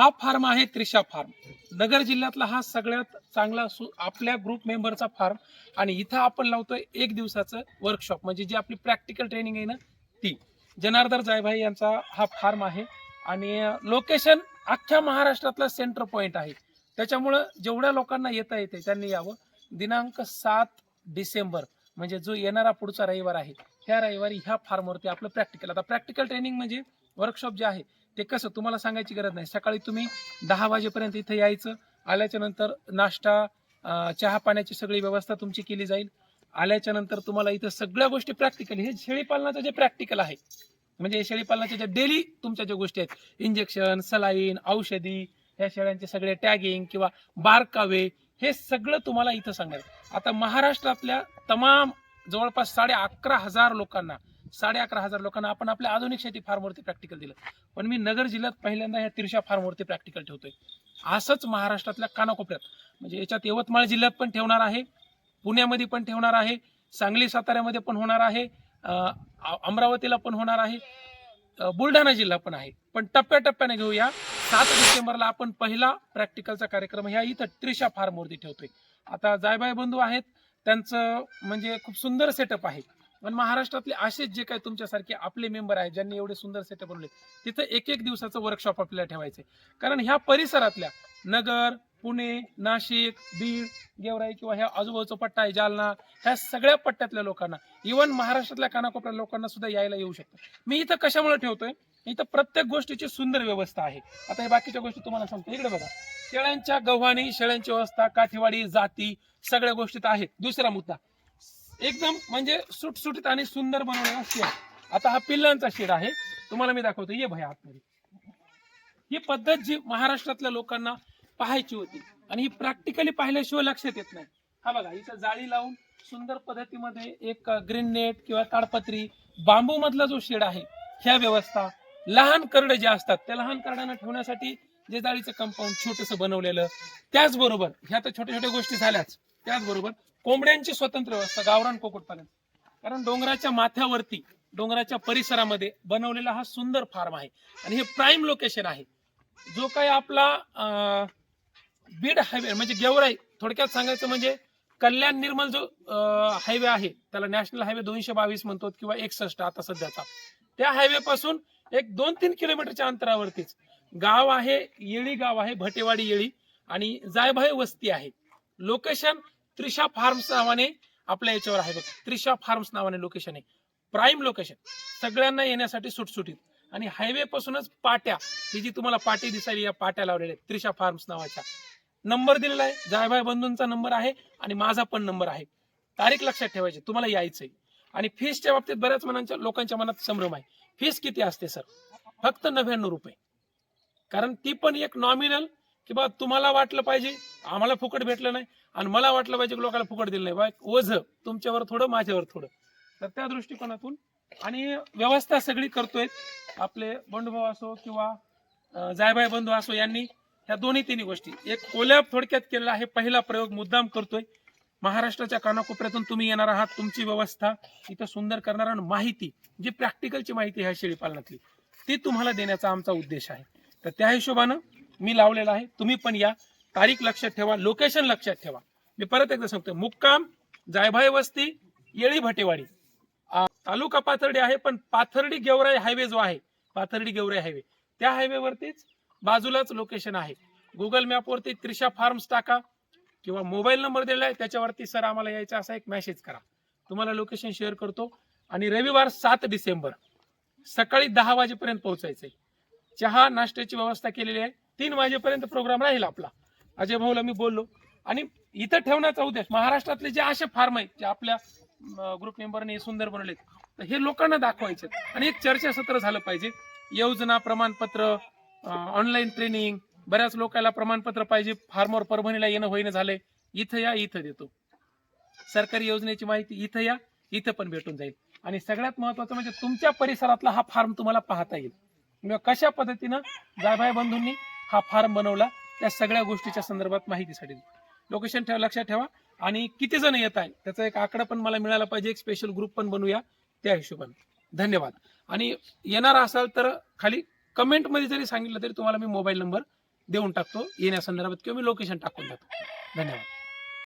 हा फार्म आहे त्रिशा फार्म नगर जिल्ह्यातला हा सगळ्यात चांगला सु- आपल्या ग्रुप मेंबरचा फार्म आणि इथं आपण लावतोय एक दिवसाचं वर्कशॉप म्हणजे जी आपली प्रॅक्टिकल ट्रेनिंग आहे ना ती. जनार्दन जायभाई यांचा हा फार्म आहे. आणि लोकेशन अख्ख्या महाराष्ट्रातला सेंटर पॉईंट आहे. त्याच्यामुळं जेवढ्या लोकांना येता येते त्यांनी यावं. दिनांक सात डिसेंबर म्हणजे जो येणारा पुढचा रविवार आहे ह्या रविवारी ह्या फार्मवरती आपलं प्रॅक्टिकल आता प्रॅक्टिकल ट्रेनिंग म्हणजे वर्कशॉप जे आहे ते कसं तुम्हाला सांगायची गरज नाही. सकाळी तुम्ही दहा वाजेपर्यंत इथे यायचं. आल्याच्यानंतर नाश्ता चहा पाण्याची सगळी व्यवस्था तुमची केली जाईल. आल्याच्यानंतर तुम्हाला इथं सगळ्या गोष्टी प्रॅक्टिकल हे शेळीपालनाचं जे प्रॅक्टिकल आहे म्हणजे शेळीपालनाच्या ज्या डेली तुमच्या ज्या गोष्टी आहेत इंजेक्शन सलाईन औषधी ह्या शेळ्यांचे सगळे टॅगिंग किंवा बारकावे हे सगळं तुम्हाला इथं सांगायचं आता महाराष्ट्रातल्या तमाम जवळपास साडे अकरा हजार लोकांना साडे अकरा हजार लोकांना आपण आपल्या आधुनिक शेती फार्मवरती प्रॅक्टिकल दिलं. पण मी नगर जिल्ह्यात पहिल्यांदा ह्या तिरशा फार्मवरती प्रॅक्टिकल ठेवतोय. असंच महाराष्ट्रातल्या कानाकोपऱ्यात म्हणजे याच्यात यवतमाळ जिल्ह्यात पण ठेवणार आहे पुण्यामध्ये पण ठेवणार आहे सांगली साताऱ्यामध्ये पण होणार आहे अमरावतीला पण होणार आहे बुलढाणा जिल्हा पण आहे. पण टप्प्याटप्प्याने घेऊया सात डिसेंबरला आपण पहिला प्रॅक्टिकलचा कार्यक्रम ह्या इथं त्रिशा फार्मवरती ठेवतोय. आता जायबाई बंधू आहेत त्यांचं म्हणजे खूप सुंदर सेटअप आहे. पण महाराष्ट्रातले असेच जे काही तुमच्यासारखे आपले मेंबर आहेत ज्यांनी एवढे सुंदर सेटअप बनवले तिथं एक एक दिवसाचं वर्कशॉप आपल्याला ठेवायचे कारण ह्या परिसरातल्या नगर पुणे नाशिक बीड गेवराई किंवा ह्या आजूबाजूचा पट्टा आहे जालना ह्या सगळ्या पट्ट्यातल्या लोकांना इव्हन महाराष्ट्रातल्या कानाकोपऱ्या लोकांना सुद्धा यायला येऊ शकतं. मी इथं कशामुळे ठेवतोय? इथं प्रत्येक गोष्टीची सुंदर व्यवस्था आहे. आता हे बाकीच्या गोष्टी तुम्हाला सांगतो. इकडे बघा. शेळ्यांच्या गव्हाणी शेळ्यांची व्यवस्था काठीवाडी जाती सगळ्या गोष्टीत आहेत. दुसरा मुद्दा. एकदम म्हणजे सुटसुटीत आणि सुंदर बनवलेला शेड. आता हा पिल्लांचा शेड आहे. तुम्हाला मी दाखवतो. ये भया आतमध्ये. ही पद्धत जी महाराष्ट्रातल्या लोकांना पाहायची होती आणि ही प्रॅक्टिकली पाहिल्याशिवाय लक्षात येत नाही. हा बघा इथं जाळी लावून सुंदर पद्धतीमध्ये एक ग्रीन नेट किंवा ताडपत्री बांबू मधला जो शेड आहे ह्या व्यवस्था लहान करडे जे असतात त्या लहान करड्यांना ठेवण्यासाठी जे जाळीचं कंपाऊंड छोटस बनवलेलं त्याचबरोबर ह्या तर छोट्या छोट्या गोष्टी झाल्याच त्याचबरोबर कोंबड्यांची स्वतंत्र व्यवस्था गावरान कुक्कुटपालन कारण डोंगराच्या माथ्यावरती डोंगराच्या परिसरामध्ये बनवलेला हा सुंदर फार्म आहे. आणि हे प्राईम लोकेशन आहे. जो काय आपला बीड हायवे म्हणजे गेवराई थोडक्यात सांगायचं म्हणजे कल्याण निर्मल जो हायवे आहे त्याला नॅशनल हायवे दोनशे बावीस म्हणतो किंवा एकसष्ट आता सध्याचा. त्या हायवे पासून एक दोन तीन किलोमीटरच्या अंतरावरतीच गाव आहे येळी गाव आहे भटेवाडी येळी आणि जायभाई वस्ती आहे. लोकेशन त्रिशा फार्म्स नावाने आपल्या याच्यावर आहे बघ. त्रिशा फार्म्स नावाने लोकेशन आहे. प्राईम लोकेशन सगळ्यांना येण्यासाठी सुटसुटीत. आणि हायवे पासूनच पाट्या. ही जी तुम्हाला पाटी दिसायली या पाट्या लावलेल्या आहेत. त्रिशा फार्म्स नावाच्या. नंबर दिलेला आहे. जायभाई बंधूंचा नंबर आहे आणि माझा पण नंबर आहे. तारीख लक्षात ठेवायची. तुम्हाला यायचंय. आणि फीसच्या बाबतीत बऱ्याच मनांच्या लोकांच्या मनात संभ्रम आहे. फीस किती असते सर फक्त नव्याण्णव रुपये. कारण ती पण एक नॉमिनल की बा तुम्हाला वाटलं पाहिजे आम्हाला फुकट भेटलं नाही आणि मला वाटलं पाहिजे की लोकांना फुकट दिलं नाही. बा ओझ तुमच्यावर थोडं माझ्यावर थोडं. तर त्या दृष्टिकोनातून आणि व्यवस्था सगळी करतोय. आपले बंधुभाऊ असो किंवा अं, जायबाई बंधू असो यांनी ह्या दोन्ही तिन्ही गोष्टी. एक कोल्याब थोडक्यात केलेला आहे पहिला प्रयोग मुद्दाम करतोय. महाराष्ट्राच्या कानाकोपऱ्यातून तुम्ही येणार आहात तुमची व्यवस्था इथं सुंदर करणार आणि माहिती जी प्रॅक्टिकलची माहिती ह्या शेळीपालनातली ती तुम्हाला देण्याचा आमचा उद्देश आहे. तर त्या हिशोबानं मी लावलेला आहे. तुम्ही पण या. तारीख लक्षात ठेवा. लोकेशन लक्षात ठेवा. मी परत एकदा सांगतो मुक्काम जायभाई वस्ती येळी भटेवाडी. तालुका पाथर्डी आहे पण पाथर्डी गेवराई हायवे जो आहे पाथर्डी गेवराई हायवे. त्या हायवेवरतीच बाजूलाच लोकेशन आहे. गुगल मॅपवरती त्रिशा फार्म्स टाका किंवा मोबाईल नंबर दिलेला आहे त्याच्यावरती सर आम्हाला यायचा असा एक मेसेज करा. तुम्हाला लोकेशन शेअर करतो. आणि रविवार सात डिसेंबर सकाळी दहा वाजेपर्यंत पोहोचायचं आहे चहा नाश्त्याची व्यवस्था केलेली आहे. तीन वाजेपर्यंत प्रोग्राम राहील आपला. अजय भाऊला मी बोललो. आणि इथं ठेवण्याचा उद्देश महाराष्ट्रातले जे असे फार्म आहेत जे आपल्या ग्रुप मेंबरने सुंदर बनवले तर हे लोकांना दाखवायचे. आणि एक चर्चासत्र झालं पाहिजे. योजना प्रमाणपत्र ऑनलाईन ट्रेनिंग बऱ्याच लोकांना प्रमाणपत्र पाहिजे. फार्मर परभणीला येणं होईन झालंय. इथं या इथं देतो. सरकारी योजनेची माहिती इथं या इथं पण भेटून जाईल. आणि सगळ्यात महत्वाचं म्हणजे तुमच्या परिसरातला हा फार्म तुम्हाला पाहता येईल. कशा पद्धतीनं जायभाई बंधूंनी हा फार्म बनवला. त्या सगळ्या गोष्टीच्या संदर्भात माहितीसाठी लोकेशन ठेवा लक्षात ठेवा. आणि किती जण येत आहे त्याचा एक आकडा पण मला मिळाला पाहिजे. एक स्पेशल ग्रुप पण बनवूया त्या हिशोबाने. धन्यवाद. आणि येणार असाल तर खाली कमेंटमध्ये जरी सांगितलं तरी तुम्हाला मी मोबाईल नंबर देऊन टाकतो. येण्यासंदर्भात किंवा मी लोकेशन टाकून देतो. धन्यवाद.